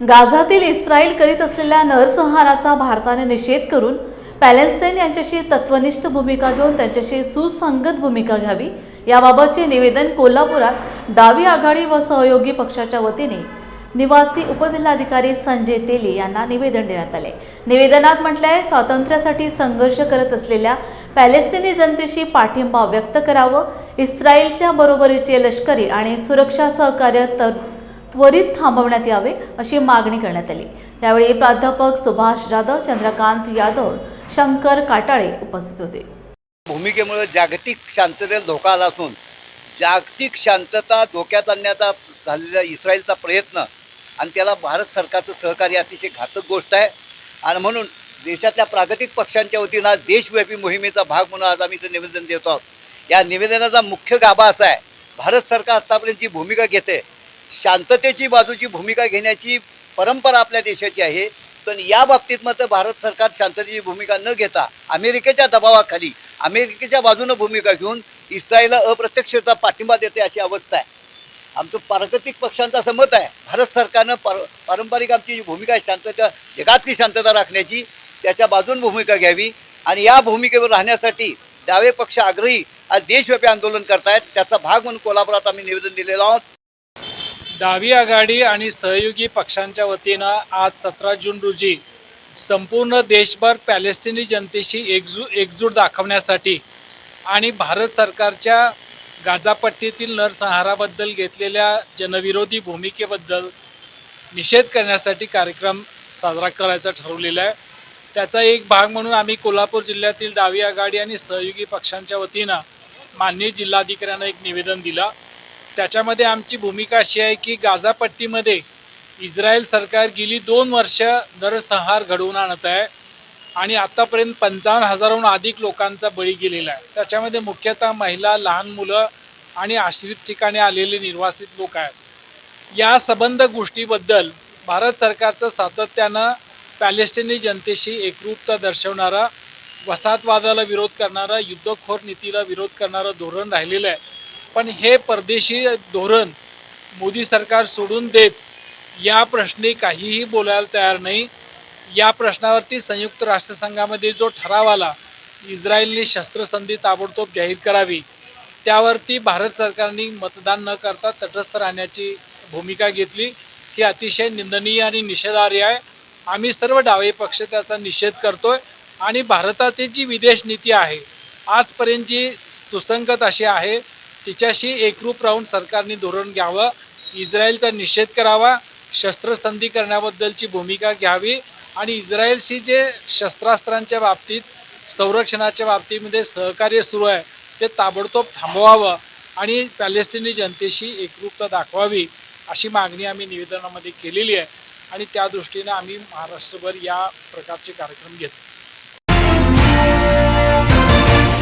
गाझातील Israel करीत असलेल्या नरसंहाराचा भारताने निषेध करून पॅलेस्टाईन यांच्याशी तत्वनिष्ठ भूमिका घेऊन त्यांच्याशी सुसंगत भूमिका घ्यावी. याबाबतचे निवेदन कोल्हापुरात डावी आघाडी व सहयोगी पक्षाच्या वतीने निवासी उपजिल्हाधिकारी संजय तेली यांना निवेदन देण्यात आले. निवेदनात म्हटलं आहे स्वातंत्र्यासाठी संघर्ष करत असलेल्या पॅलेस्टिनी जनतेशी पाठिंबा व्यक्त करावं इस्रायलच्या बरोबरीचे लष्करी आणि सुरक्षा सहकार्य तर त्वरित थांबवण्यात यावे अशी मागणी करण्यात आली. यावेळी प्राध्यापक सुभाष जाधव चंद्रकांत यादव शंकर काटाळे उपस्थित होते. भूमिकेमुळे जागतिक शांततेला धोका आला असून जागतिक शांतता धोक्यात आणण्याचा झालेला इस्रायलचा प्रयत्न आणि त्याला भारत सरकारचं सहकार्य अतिशय घातक गोष्ट आहे. आणि म्हणून देशातल्या प्रागतिक पक्षांच्या वतीनं आज देशव्यापी मोहिमेचा भाग म्हणून आज आम्ही इथं निवेदन देतो आहोत. या निवेदनाचा मुख्य गाभा असा आहे भारत सरकार आत्तापर्यंतची भूमिका घेते शांततेची बाजूची भूमिका घेण्याची परंपरा आपल्या देशाची आहे. पण या बाबतीत मात्र भारत सरकार शांततेची भूमिका न घेता अमेरिकेच्या दबावाखाली अमेरिकेच्या बाजूनं भूमिका घेऊन इस्रायलला अप्रत्यक्षता पाठिंबा देते अशी अवस्था आहे. आमचं प्राकृतिक पक्षांचं असं मत आहे. भारत सरकारनं पर पारंपरिक आमची जी भूमिका आहे शांतता जगातली शांतता राखण्याची त्याच्या बाजून भूमिका घ्यावी आणि या भूमिकेवर राहण्यासाठी डावे पक्ष आग्रही आज देशव्यापी आंदोलन करतायत. त्याचा भाग म्हणून कोल्हापुरात आम्ही निवेदन दिलेलं आहोत. डावी आघाडी आणि सहयोगी पक्षांच्या वतीनं आज सतरा जून रोजी संपूर्ण देशभर पॅलेस्टिनी जनतेशी एकजू एकजूट दाखवण्यासाठी आणि भारत सरकारच्या गाजापट्टीतील नरसंहाराबद्दल घेतलेल्या जनविरोधी भूमिकेबद्दल निषेध करण्यासाठी कार्यक्रम साजरा करायचा ठरवलेला आहे. त्याचा एक भाग म्हणून आम्ही कोल्हापूर जिल्ह्यातील डावी आघाडी आणि सहयोगी पक्षांच्या वतीनं माननीय जिल्हाधिकाऱ्यांना एक निवेदन दिलं. त्याच्यामध्ये आमची भूमिका अशी आहे की गाझापट्टीमध्ये इस्रायल सरकार गेली दोन वर्ष नरसंहार घडवून आणत आहे आणि आत्तापर्यंत पंचावन्न हजाराहून अधिक लोकांचा बळी गेलेला आहे. त्याच्यामध्ये मुख्यतः महिला लहान मुलं आणि आश्रित ठिकाणी आलेले निर्वासित लोक आहेत. या संबंध गोष्टीबद्दल भारत सरकारचं सातत्यानं पॅलेस्टिनी जनतेशी एकरूपता दर्शवणारा वसाहतवादाला विरोध करणारा युद्धखोर नीतीला विरोध करणारं धोरण राहिलेलं आहे. पण हे परदेशी धोरण मोदी सरकार सोडून देत या प्रश्नी काहीही बोलायला तयार नाही. या प्रश्नावरती संयुक्त राष्ट्रसंघामध्ये जो ठराव आला इस्रायलने शस्त्रसंधी ताबडतोब जाहीर करावी. त्यावरती भारत सरकारने मतदान न करता तटस्थ राहण्याची भूमिका घेतली. ही अतिशय निंदनीय आणि निषेधार्ह आहे. आम्ही सर्व डावे पक्ष त्याचा निषेध करतोय आणि भारताची जी विदेश नीती आहे आजपर्यंत जी सुसंगत अशी आहे तिच्याशी एकरूप राहून सरकारने धोरण घ्यावं इस्रायलचा निषेध करावा शस्त्रसंधी करण्याबद्दलची भूमिका घ्यावी आणि इस्रायलशी जे शस्त्रास्त्रांच्या बाबतीत संरक्षणाच्या बाबतीमध्ये सहकार्य सुरू आहे ते ताबडतोब थांबवावं आणि पॅलेस्टिनी जनतेशी एकरूपता दाखवावी अशी मागणी आम्ही निवेदनामध्ये केलेली आहे. आणि त्या दृष्टीनं आम्ही महाराष्ट्रभर या प्रकारचे कार्यक्रम घेतो.